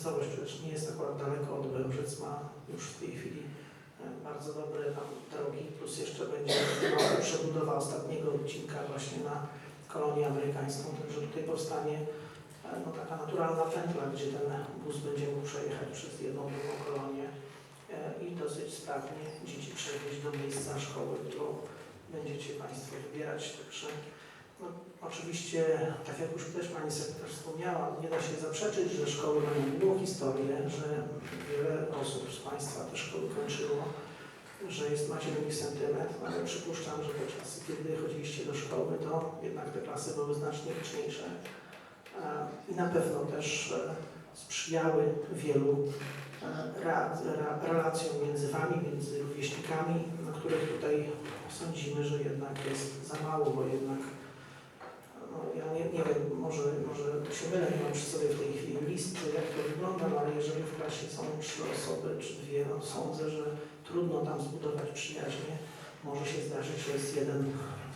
miejscowość, lecz nie jest akurat daleko od Bełżyc, ma już w tej chwili e, bardzo dobre drogi, plus jeszcze będzie mała przebudowa ostatniego odcinka właśnie na kolonię amerykańską, także tutaj powstanie e, no, taka naturalna pętla, gdzie ten bus będzie mógł przejechać przez jedną, drugą kolonię e, i dosyć sprawnie dzieci przewieźć do miejsca szkoły, którą będziecie Państwo wybierać. Także no, oczywiście, tak jak już też Pani Sekretarz wspomniała, nie da się zaprzeczyć, że szkoły mają długą historię, że wiele osób z Państwa te szkoły kończyło, że jest, macie do nich sentyment, no, ale przypuszczam, że te czasy, kiedy chodziliście do szkoły, to jednak te klasy były znacznie liczniejsze i na pewno też e, sprzyjały wielu e, re- re- relacjom między Wami, między rówieśnikami, na których tutaj sądzimy, że jednak jest za mało, bo jednak nie, wiem, może, może się mylę, nie mam przy sobie w tej chwili list, jak to wygląda, no, ale jeżeli w klasie są trzy osoby czy dwie, no, sądzę, że trudno tam zbudować przyjaźnie. Może się zdarzyć, że jest jeden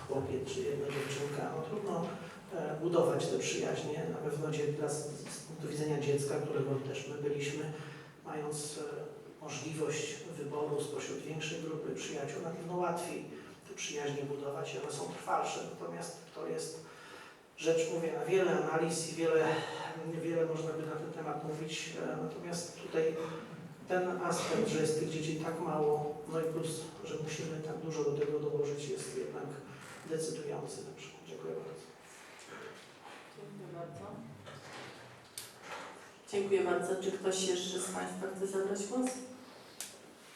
chłopiec czy jedna dziewczynka. No, trudno e, budować te przyjaźnie. Na pewno dla, z, z punktu widzenia dziecka, którego też my byliśmy, mając e, możliwość wyboru spośród większej grupy przyjaciół, na pewno łatwiej te przyjaźnie budować, one są trwalsze. Natomiast to jest rzecz, mówię, na wiele analiz i wiele, wiele można by na ten temat mówić. E, Natomiast tutaj ten aspekt, że jest tych dzieci tak mało, no i plus, że musimy tak dużo do tego dołożyć, jest jednak decydujący. Dobrze, dziękuję bardzo. Dziękuję bardzo. Dziękuję bardzo. Czy ktoś jeszcze z Państwa chce zabrać głos?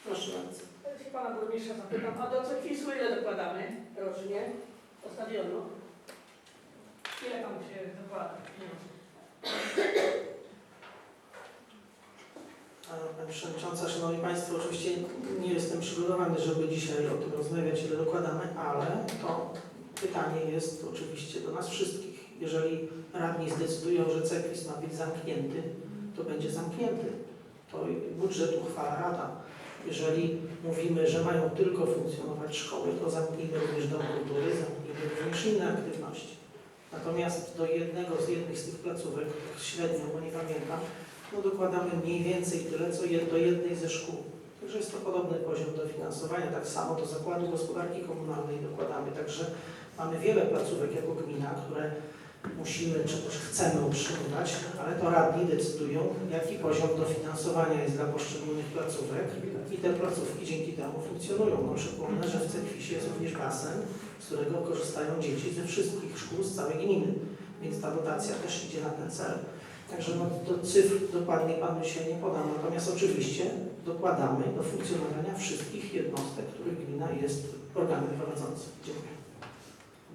Proszę bardzo. Ja się Pana Burmistrza zapytam, a do cyklisu ile dokładamy rocznie do stadionu? Ile tam się dokłada pieniędzy? E, Pani Przewodnicząca, Szanowni Państwo, oczywiście nie jestem przygotowany, żeby dzisiaj o tym rozmawiać, ile dokładamy, ale to pytanie jest oczywiście do nas wszystkich. Jeżeli radni zdecydują, że CEPIS ma być zamknięty, to będzie zamknięty. To budżet uchwala Rada. Jeżeli mówimy, że mają tylko funkcjonować szkoły, to zamknijmy również dom kultury, zamknijmy również inne aktywności. Natomiast do jednego z jednych z tych placówek, średnio, bo nie pamiętam, no dokładamy mniej więcej tyle, co do jednej ze szkół. Także jest to podobny poziom dofinansowania. Tak samo do Zakładu Gospodarki Komunalnej dokładamy. Także mamy wiele placówek jako gmina, które musimy czy też chcemy utrzymywać, ale to radni decydują, jaki poziom dofinansowania jest dla poszczególnych placówek i te placówki dzięki temu funkcjonują. No przypomnę, że w Cekwisie jest również basen, z którego korzystają dzieci ze wszystkich szkół z całej gminy, więc ta dotacja też idzie na ten cel. Także no, do cyfr dokładnie Panu się nie podam, natomiast oczywiście dokładamy do funkcjonowania wszystkich jednostek, których gmina jest organem prowadzącym. Dziękuję.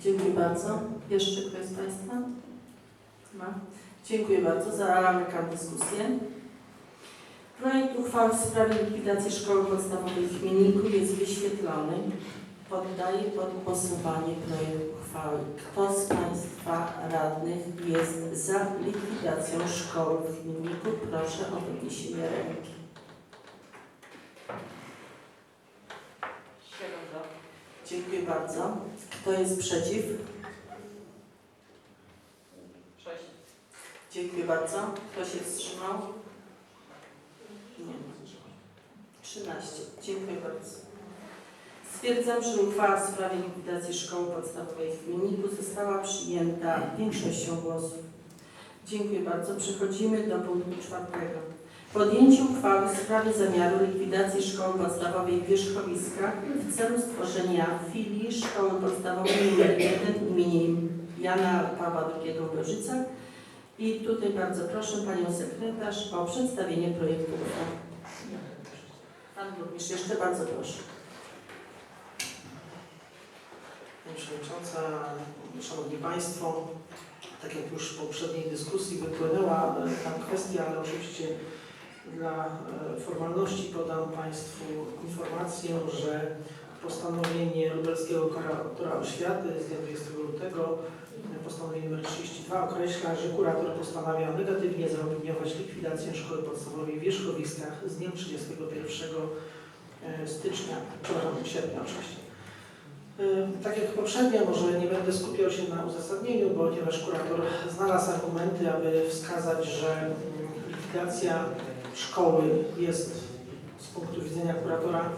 Dziękuję bardzo. Jeszcze ktoś z Państwa? Ma? Dziękuję bardzo. Zamykam dyskusję. Projekt uchwały w sprawie likwidacji szkoły podstawowej w Chmielniku jest wyświetlony. Poddaję pod głosowanie projekt uchwały. Kto z Państwa radnych jest za likwidacją szkoły w Chmielniku? Proszę o podniesienie ręki. Siedem za. Dziękuję bardzo. Kto jest przeciw? Sześć. Dziękuję bardzo. Kto się wstrzymał? Nie. 13. Dziękuję bardzo. Stwierdzam, że uchwała w sprawie likwidacji szkoły podstawowej w Gminiku została przyjęta większością głosów. Dziękuję bardzo. Przechodzimy do punktu czwartego. Podjęcie uchwały w sprawie zamiaru likwidacji szkoły podstawowej w w celu stworzenia filii szkoły podstawowej nr 1 imienia Jana Pawła II w i tutaj bardzo proszę Panią Sekretarz o przedstawienie projektu uchwały. Pan Burmistrz, jeszcze bardzo proszę. Pani Przewodnicząca, Szanowni Państwo, tak jak już w poprzedniej dyskusji wypłynęła tam kwestia, ale oczywiście dla e, formalności podam Państwu informację, że postanowienie Lubelskiego Kuratora Oświaty z dnia 20 lutego, e, postanowienie nr 32 określa, że kurator postanawia negatywnie zaopiniować likwidację szkoły podstawowej w Wierzchowiskach z dniem 31 e, stycznia, przepraszam, sierpnia oczywiście. Tak jak poprzednio, może nie będę skupiał się na uzasadnieniu, ponieważ kurator znalazł argumenty, aby wskazać, że mm, likwidacja szkoły jest z punktu widzenia kuratora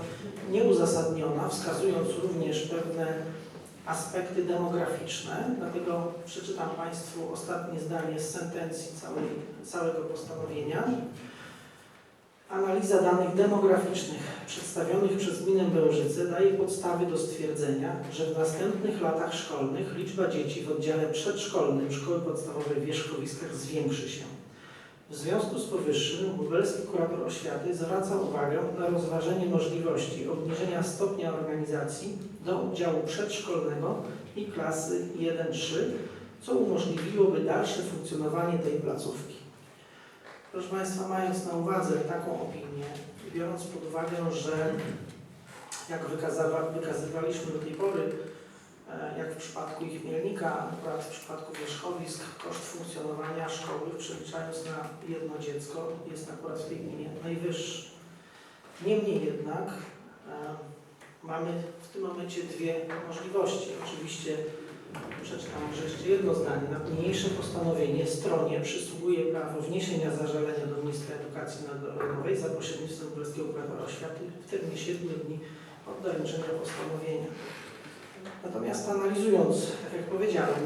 nieuzasadniona, wskazując również pewne aspekty demograficzne. Dlatego przeczytam Państwu ostatnie zdanie z sentencji całej, całego postanowienia. Analiza danych demograficznych przedstawionych przez Gminę Bełżyce daje podstawy do stwierdzenia, że w następnych latach szkolnych liczba dzieci w oddziale przedszkolnym Szkoły Podstawowej w Wierzchowiskach zwiększy się. W związku z powyższym lubelski kurator oświaty zwraca uwagę na rozważenie możliwości obniżenia stopnia organizacji do oddziału przedszkolnego i klasy 1-3, co umożliwiłoby dalsze funkcjonowanie tej placówki. Proszę Państwa, mając na uwadze taką opinię, biorąc pod uwagę, że jak wykazywaliśmy do tej pory, jak w przypadku ich Mielnika, akurat w przypadku wierzchowisk, koszt funkcjonowania szkoły, przeliczając na jedno dziecko, jest akurat w tej gminie najwyższy. Niemniej jednak e, mamy w tym momencie dwie możliwości. Oczywiście przeczytam jeszcze jedno zdanie. Na niniejsze postanowienie stronie przysługuje prawo wniesienia zażalenia do Ministra Edukacji Narodowej za pośrednictwem Królewskiego Kuratora Oświaty w terminie 7 dni od doręczenia postanowienia. Natomiast analizując, tak jak powiedziałem,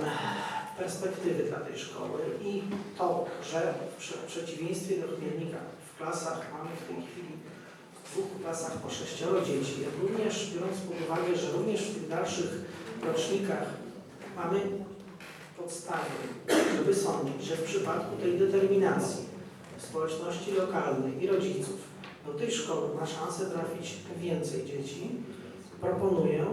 perspektywy dla tej szkoły i to, że w prze- przeciwieństwie do Chmielnika w klasach mamy w tej chwili w dwóch klasach po sześcioro dzieci, jak również biorąc pod uwagę, że również w tych dalszych rocznikach mamy podstawy, żeby sądzić, że w przypadku tej determinacji społeczności lokalnej i rodziców do tej szkoły ma szansę trafić więcej dzieci, proponuję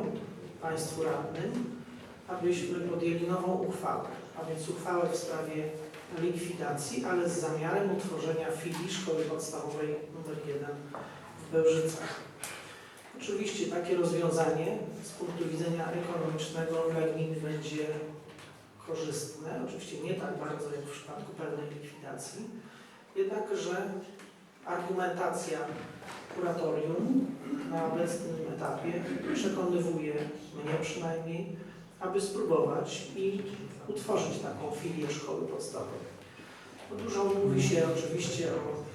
Państwu radnym, abyśmy podjęli nową uchwałę, a więc uchwałę w sprawie likwidacji, ale z zamiarem utworzenia filii Szkoły Podstawowej nr 1 w Bełżycach. Oczywiście takie rozwiązanie z punktu widzenia ekonomicznego dla gminy będzie korzystne, oczywiście nie tak bardzo jak w przypadku pełnej likwidacji, jednakże argumentacja kuratorium na obecnym etapie przekonywuje mnie przynajmniej, aby spróbować i utworzyć taką filię szkoły podstawowej. Dużo mówi się oczywiście o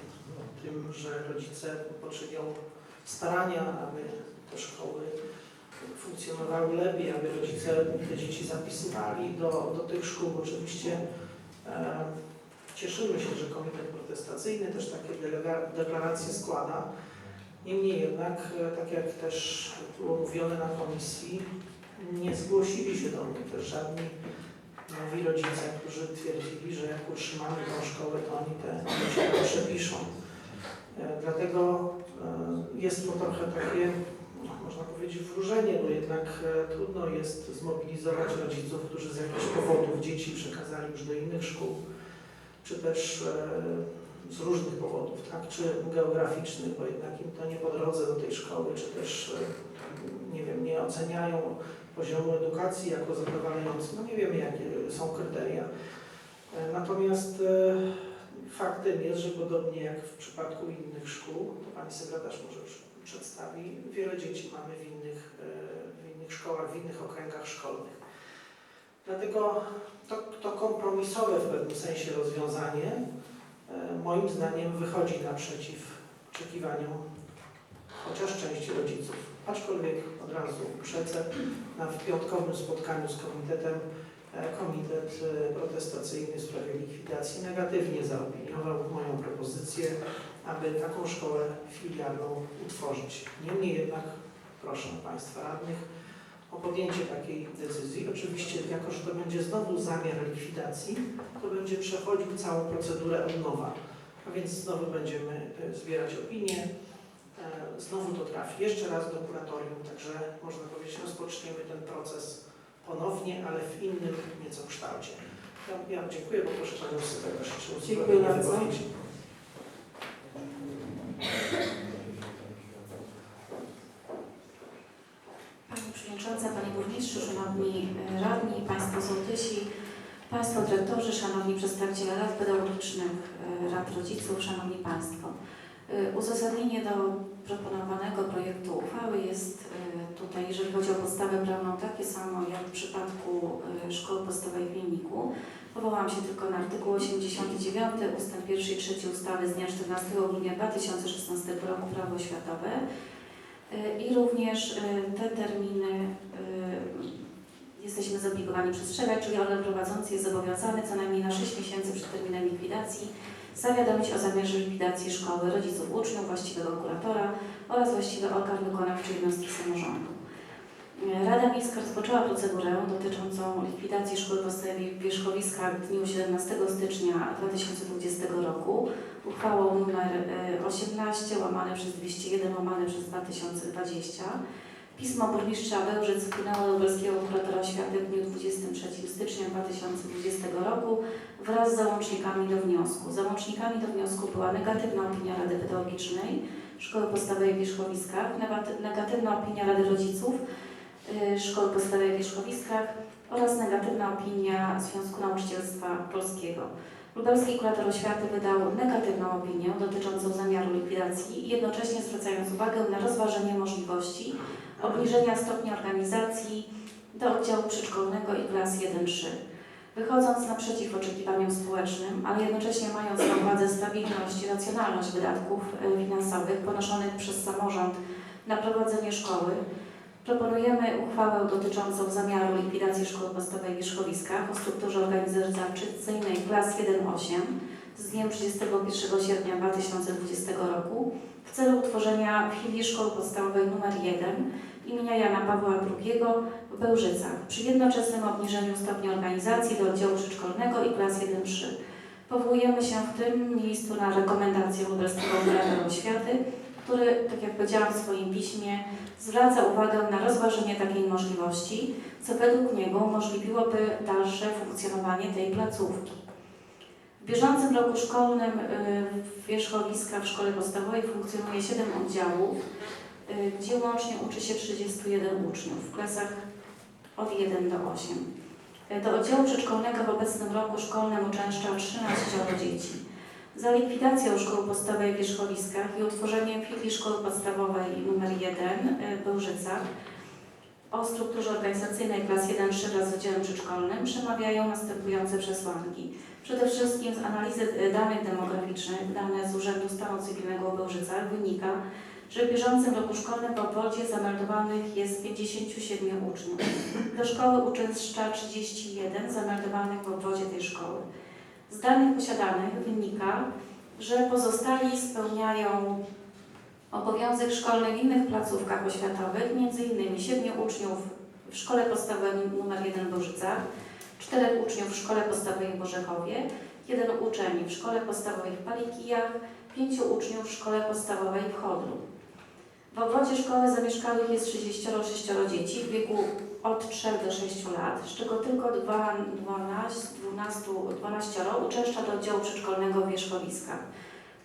tym, że rodzice poczynią starania, aby te szkoły funkcjonowały lepiej, aby rodzice te dzieci zapisywali do, do tych szkół. Oczywiście e, cieszymy się, że Komitet Protestacyjny też takie deklaracje składa. Niemniej jednak, e, tak jak też było mówione na komisji, nie zgłosili się do mnie też żadni nowi rodzice, którzy twierdzili, że jak utrzymamy tą szkołę, to oni te dzieci przepiszą. E, Dlatego e, jest to trochę takie, no, można powiedzieć, wróżenie, bo jednak trudno jest zmobilizować rodziców, którzy z jakichś powodów dzieci przekazali już do innych szkół, czy też e, z różnych powodów, tak, czy geograficznych, bo jednak im to nie po drodze do tej szkoły, czy też, e, nie wiem, nie oceniają poziomu edukacji jako zadowalający. No nie wiemy, jakie są kryteria. E, Natomiast faktem jest, że podobnie jak w przypadku innych szkół, to Pani Sekretarz może przedstawi, wiele dzieci mamy w innych, w innych szkołach, w innych okręgach szkolnych. Dlatego to, to kompromisowe w pewnym sensie rozwiązanie e, moim zdaniem wychodzi naprzeciw oczekiwaniom chociaż części rodziców. Aczkolwiek od razu uprzedzę, na piątkowym spotkaniu z komitetem e, Komitet e, Protestacyjny w sprawie likwidacji negatywnie zaopiniował moją propozycję, aby taką szkołę filialną utworzyć. Niemniej jednak proszę Państwa radnych o podjęcie takiej decyzji. Oczywiście, jako że to będzie znowu zamiar likwidacji, to będzie przechodził całą procedurę od nowa. A więc znowu będziemy e, zbierać opinie, e, znowu to trafi jeszcze raz do kuratorium, także można powiedzieć, rozpoczniemy ten proces ponownie, ale w innym nieco kształcie. Ja, ja dziękuję, bo proszę Panią Sekretarz, Dziękuję bardzo. wypowiedzi. Pani Przewodnicząca, Panie Szanowni e, Radni, Państwo Sołtysi, Państwo Dyrektorzy, Szanowni Przedstawiciele Rad Pedagogicznych, e, Rad Rodziców, Szanowni Państwo. Y, Uzasadnienie do proponowanego projektu uchwały jest tutaj, jeżeli chodzi o podstawę prawną, takie samo jak w przypadku szkoły podstawowej w Wilniku. Powołam się tylko na artykuł 89 ust. 1 i 3 ustawy z dnia 14 grudnia 2016 roku Prawo oświatowe i również te terminy jesteśmy zobligowani przestrzegać, czyli organ prowadzący jest zobowiązany co najmniej na 6 miesięcy przed terminem likwidacji zawiadomić o zamiarze likwidacji szkoły rodziców uczniów, właściwego kuratora oraz właściwy organ wykonawczy jednostki samorządu. Rada Miejska rozpoczęła procedurę dotyczącą likwidacji szkoły podstawowej w Wierzchowiskach w dniu 17 stycznia 2020 roku uchwałą nr 18 łamane przez 201 łamane przez 2020. Pismo burmistrza Bełżyc wpłynęło do Lubelskiego Kuratora Oświaty w dniu 23 stycznia 2020 roku wraz z załącznikami do wniosku. Załącznikami do wniosku była negatywna opinia Rady Pedagogicznej Szkoły Podstawowej w Wierzchowiskach, negat- negatywna opinia Rady Rodziców y, Szkoły Podstawowej w Wierzchowiskach oraz negatywna opinia Związku Nauczycielstwa Polskiego. Lubelski Kurator Oświaty wydał negatywną opinię dotyczącą zamiaru likwidacji, jednocześnie zwracając uwagę na rozważenie możliwości obniżenia stopnia organizacji do oddziału przedszkolnego i klas 1-3. Wychodząc naprzeciw oczekiwaniom społecznym, ale jednocześnie mając na uwadze stabilność i racjonalność wydatków e, finansowych ponoszonych przez samorząd na prowadzenie szkoły, proponujemy uchwałę dotyczącą zamiaru likwidacji szkoły podstawowej w o strukturze organizacyjnej klas 1-8 z dniem 31 sierpnia 2020 roku w celu utworzenia filii szkoły podstawowej nr 1 imienia Jana Pawła II w Bełżycach przy jednoczesnym obniżeniu stopnia organizacji do oddziału przedszkolnego i klas 1-3. Powołujemy się w tym miejscu na rekomendację Lubelskiego Kuratora Oświaty, który, tak jak powiedziałam w swoim piśmie, zwraca uwagę na rozważenie takiej możliwości, co według niego umożliwiłoby dalsze funkcjonowanie tej placówki. W bieżącym roku szkolnym y, Wierzchowiska w szkole podstawowej funkcjonuje 7 oddziałów, y, gdzie łącznie uczy się 31 uczniów w klasach od 1 do 8. Y, Do oddziału przedszkolnego w obecnym roku szkolnym uczęszcza 13 dzieci. Za likwidacją szkoły podstawowej w Wierzchowiskach i utworzeniem filii szkoły podstawowej nr 1 y, w Bełżycach o strukturze organizacyjnej klas 1-3 wraz z oddziałem przedszkolnym przemawiają następujące przesłanki. Przede wszystkim z analizy y, danych demograficznych, dane z Urzędu Stanu Cywilnego w Bełżycach wynika, że w bieżącym roku szkolnym w obwodzie zameldowanych jest 57 uczniów. Do szkoły uczęszcza 31 zameldowanych w obwodzie tej szkoły. Z danych posiadanych wynika, że pozostali spełniają obowiązek szkolny w innych placówkach oświatowych, m.in. 7 uczniów w szkole podstawowej nr 1 w Bożycach, 4 uczniów w szkole podstawowej w Borzechowie, 1 uczeń w szkole podstawowej w Palikijach, 5 uczniów w szkole podstawowej w Chodlu. W obwodzie szkoły zamieszkałych jest 36 dzieci w wieku od 3 do 6 lat, z czego tylko 2, 12, 12, 12 uczęszcza do oddziału przedszkolnego w Wierzchowiskach.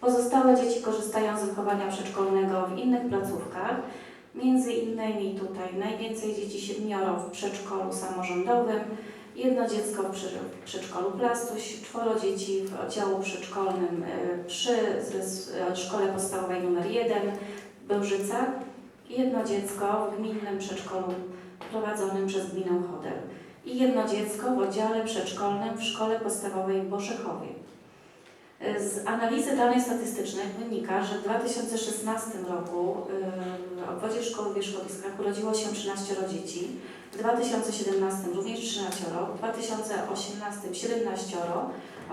Pozostałe dzieci korzystają z wychowania przedszkolnego w innych placówkach, między innymi tutaj najwięcej dzieci siedmioro w przedszkolu samorządowym, jedno dziecko w przedszkolu Plastuś, czworo dzieci w oddziału przedszkolnym y, przy y, szkole podstawowej nr 1 w Bełżycach jedno dziecko w gminnym przedszkolu prowadzonym przez gminę Chodel i jedno dziecko w oddziale przedszkolnym w szkole podstawowej w Borzechowie. Z analizy danych statystycznych wynika, że w 2016 roku w obwodzie szkoły w Wierzchowiskach urodziło się 13 dzieci, w 2017 również 13, w 2018 17,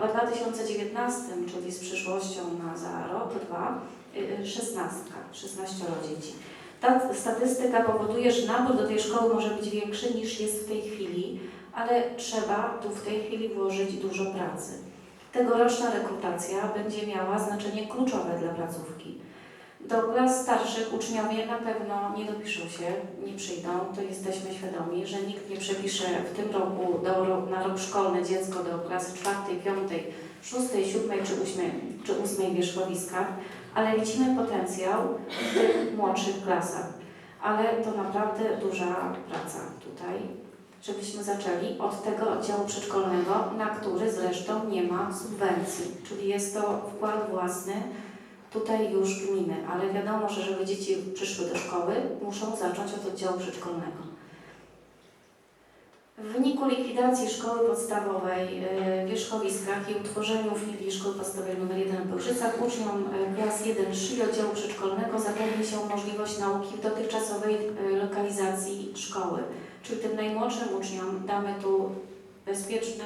a w 2019, czyli z przyszłością na za rok, dwa, yy, 16, 16 dzieci. Ta statystyka powoduje, że nabór do tej szkoły może być większy niż jest w tej chwili, ale trzeba tu w tej chwili włożyć dużo pracy. Tegoroczna rekrutacja będzie miała znaczenie kluczowe dla placówki. Do klas starszych uczniowie na pewno nie dopiszą się, nie przyjdą, to jesteśmy świadomi, że nikt nie przepisze w tym roku do, na rok szkolny dziecko do klasy czwartej, piątej, szóstej, siódmej czy ósmej, wierzchowiskach, ale widzimy potencjał w tych młodszych klasach. Ale to naprawdę duża praca tutaj żebyśmy zaczęli od tego oddziału przedszkolnego, na który zresztą nie ma subwencji, czyli jest to wkład własny tutaj już gminy, ale wiadomo, że żeby dzieci przyszły do szkoły, muszą zacząć od oddziału przedszkolnego. W wyniku likwidacji szkoły podstawowej w Wierzchowiskach i utworzeniu filii szkoły podstawowej nr 1 w Bełżycach uczniom e, klas 1-3 oddziału przedszkolnego zapewni się możliwość nauki w dotychczasowej e, lokalizacji szkoły. Czyli tym najmłodszym uczniom damy tu bezpieczne,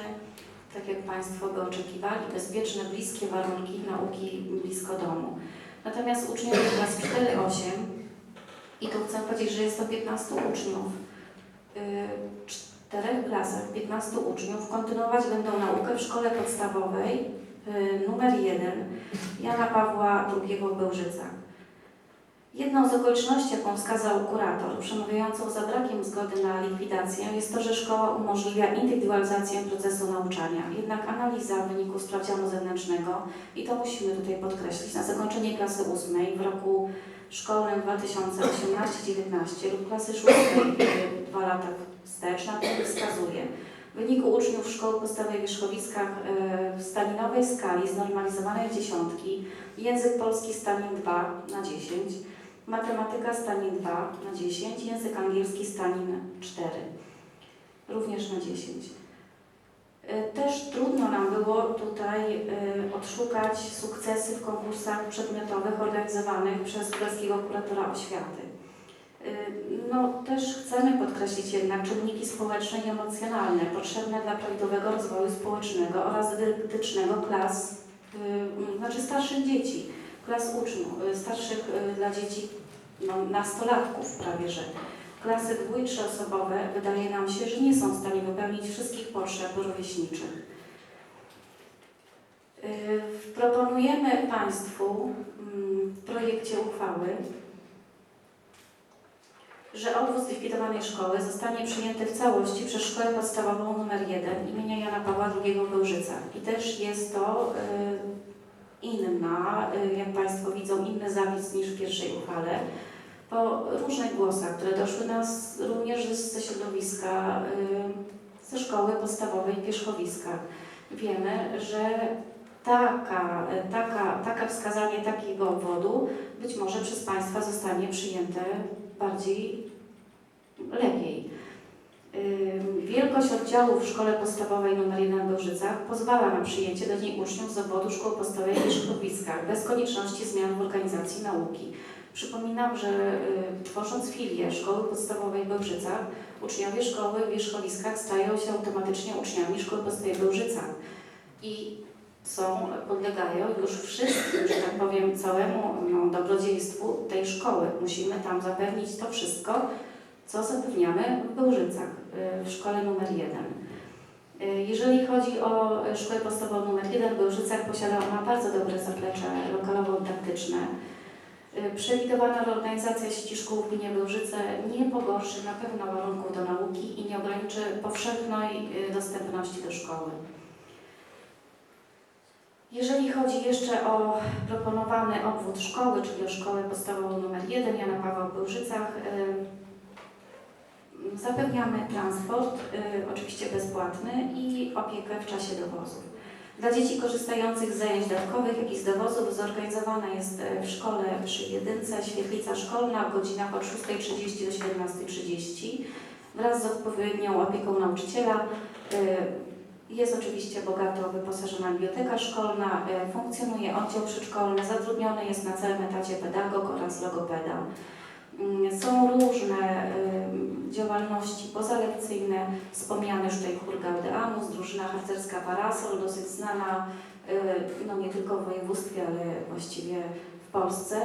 tak jak Państwo by oczekiwali, bezpieczne, bliskie warunki nauki blisko domu. Natomiast uczniowie klas 4-8 i tu chcę powiedzieć, że jest to 15 uczniów. y, czterech klasach 15 uczniów kontynuować będą naukę w szkole podstawowej y, numer 1 Jana Pawła II w Bełżycach. Jedną z okoliczności, jaką wskazał kurator, przemawiającą za brakiem zgody na likwidację, jest to, że szkoła umożliwia indywidualizację procesu nauczania. Jednak analiza wyniku sprawdzianu zewnętrznego, i to musimy tutaj podkreślić, na zakończenie klasy 8 w roku szkolnym 2018-19 lub klasy 6 y, dwa lata wstecz na tym wskazuje. W wyniku uczniów szkoły podstawowej w Wierzchowiskach w stalinowej skali znormalizowanej dziesiątki język polski Stalin 2 na 10, matematyka Stalin 2 na 10, język angielski Stalin 4 również na 10. Y, Też trudno nam było tutaj y, odszukać sukcesy w konkursach przedmiotowych organizowanych przez Królewskiego Kuratora Oświaty. No, też chcemy podkreślić jednak czynniki społeczne i emocjonalne potrzebne dla prawidłowego rozwoju społecznego oraz dydaktycznego klas, y, znaczy starszych dzieci, klas uczniów, y, starszych y, dla dzieci no, nastolatków prawie że. Klasy dwu- i trzyosobowe wydaje nam się, że nie są w stanie wypełnić wszystkich potrzeb rówieśniczych. Proponujemy Państwu mm, w projekcie uchwały, że obwód zlikwidowanej szkoły zostanie przyjęty w całości przez Szkołę Podstawową nr 1 imienia Jana Pawła II w Bełżycach. I też jest to y, inna, y, jak Państwo widzą, inny zapis niż w pierwszej uchwale. Po różnych głosach, które doszły nas również ze środowiska, y, ze szkoły podstawowej w Wierzchowiskach, wiemy, że taka, taka, taka wskazanie takiego obwodu być może przez Państwa zostanie przyjęte bardziej lepiej. Wielkość oddziału w szkole podstawowej nr 1 w Bełżycach pozwala na przyjęcie do niej uczniów z obwodu szkół podstawowej w Wierzchowiskach bez konieczności zmian w organizacji nauki. Przypominam, że y, tworząc filię szkoły podstawowej w Bełżycach, uczniowie szkoły w Wierzchowiskach stają się automatycznie uczniami szkoły podstawowej w Bełżycach i są, podlegają już wszystkim, że tak powiem, całemu no, dobrodziejstwu tej szkoły. Musimy tam zapewnić to wszystko, co zapewniamy w Bełżycach, y, w szkole numer 1. Y, Jeżeli chodzi o szkołę podstawową numer 1 w Bełżycach, posiada ona bardzo dobre zaplecze lokalowo-dydaktyczne. Y, Przewidywana reorganizacja sieci szkół w gminie Bełżyce nie pogorszy na pewno warunków do nauki i nie ograniczy powszechnej dostępności do szkoły. Jeżeli chodzi jeszcze o proponowany obwód szkoły, czyli o szkołę podstawową nr 1 Jana Pawła w Bełżycach, zapewniamy transport, y, oczywiście bezpłatny i opiekę w czasie dowozów. Dla dzieci korzystających z zajęć dodatkowych, jak i z dowozów zorganizowana jest y, w szkole przy Jedynce świetlica szkolna w godzinach od 6.30 do 17.30 wraz z odpowiednią opieką nauczyciela. Jest oczywiście bogato wyposażona biblioteka szkolna, e, funkcjonuje oddział przedszkolny, zatrudniony jest na całym etacie pedagog oraz logopeda. Mm, Są różne em, działalności pozalekcyjne, wspomniany już tutaj chór Gaudeamus, drużyna harcerska Parasol, dosyć znana e, no nie tylko w województwie, ale właściwie w Polsce.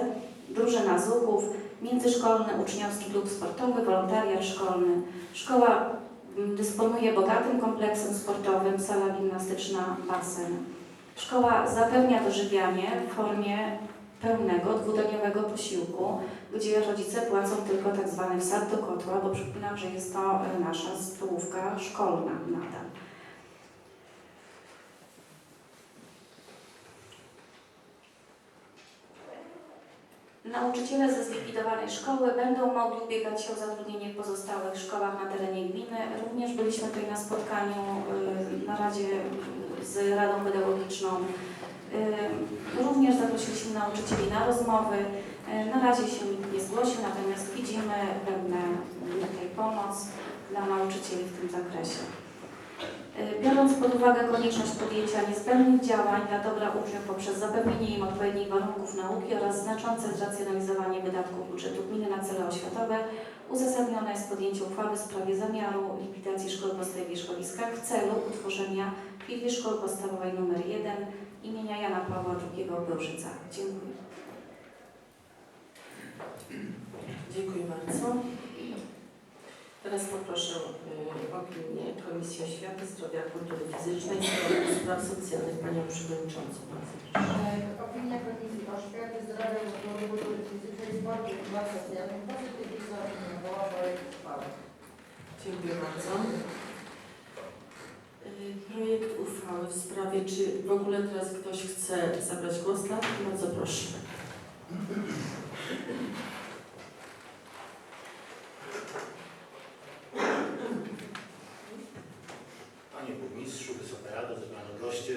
Drużyna Zuchów, międzyszkolny uczniowski klub sportowy, wolontariat szkolny. Szkoła dysponuje bogatym kompleksem sportowym, sala gimnastyczna, basen. Szkoła zapewnia dożywianie w formie pełnego, dwudaniowego posiłku, gdzie rodzice płacą tylko tak zwany wsad do kotła, bo przypominam, że jest to e, nasza stołówka szkolna nadal. Nauczyciele ze zlikwidowanej szkoły będą mogli ubiegać się o zatrudnienie w pozostałych szkołach na terenie gminy. Również byliśmy tutaj na spotkaniu y, na Radzie y, z Radą Pedagogiczną Y, Również zaprosiliśmy nauczycieli na rozmowy. Na razie się nikt nie zgłosił, natomiast widzimy pewne pomoc dla nauczycieli w tym zakresie. Y, Biorąc pod uwagę konieczność podjęcia niezbędnych działań dla dobra uczniów poprzez zapewnienie im odpowiednich warunków nauki oraz znaczące zracjonalizowanie wydatków budżetu gminy na cele oświatowe, uzasadnione jest podjęcie uchwały w sprawie zamiaru likwidacji szkoły podstawowej w w celu utworzenia filię szkoły podstawowej nr 1 imienia Jana Pawła II w. Dziękuję. Dziękuję bardzo. Teraz poproszę y, opinię Komisji Oświaty, Zdrowia, Kultury Fizycznej i Spraw Socjalnych Panią Przewodniczącą. Bardzo proszę. E, Opinia Komisji Oświaty, Zdrowia, Kultury, Fizycznej, i Spraw Socjalnych pozytywnie zaopiniowała projekt uchwały. Dziękuję bardzo. Y, Projekt uchwały w sprawie, czy w ogóle teraz ktoś chce zabrać głos? Tak? Bardzo proszę. Panie Burmistrzu, Wysoka Rado, zebrane goście.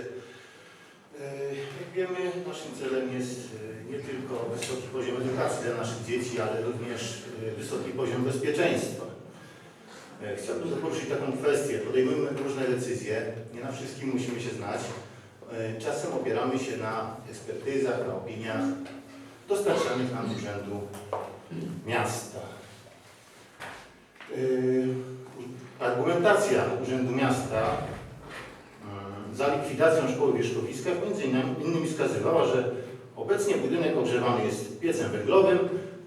E, Jak wiemy, naszym celem jest e, nie tylko wysoki poziom edukacji dla naszych dzieci, ale również e, wysoki poziom bezpieczeństwa. E, Chciałbym poruszyć taką kwestię. Podejmujemy różne decyzje, nie na wszystkim musimy się znać. E, Czasem opieramy się na ekspertyzach, na opiniach dostarczanych nam z Urzędu Miasta. Argumentacja Urzędu Miasta za likwidacją szkoły w Wierzchowiskach między innymi wskazywała, że obecnie budynek ogrzewany jest piecem węglowym,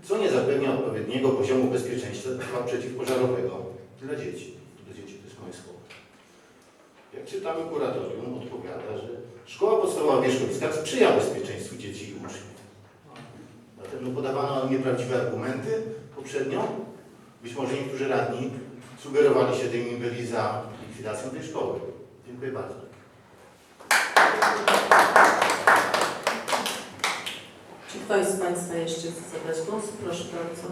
co nie zapewnia odpowiedniego poziomu bezpieczeństwa przeciwpożarowego dla dzieci. Do dzieci to jest słowo. Jak czytamy, kuratorium odpowiada, że szkoła podstawowa w Wierzchowiskach sprzyja bezpieczeństwu dzieci i uczniów. No, podawano nieprawdziwe argumenty poprzednio. Być może niektórzy radni sugerowali się tymi byli za likwidacją tej szkoły. Dziękuję bardzo. Czy ktoś z Państwa jeszcze chce zabrać głos? Proszę bardzo.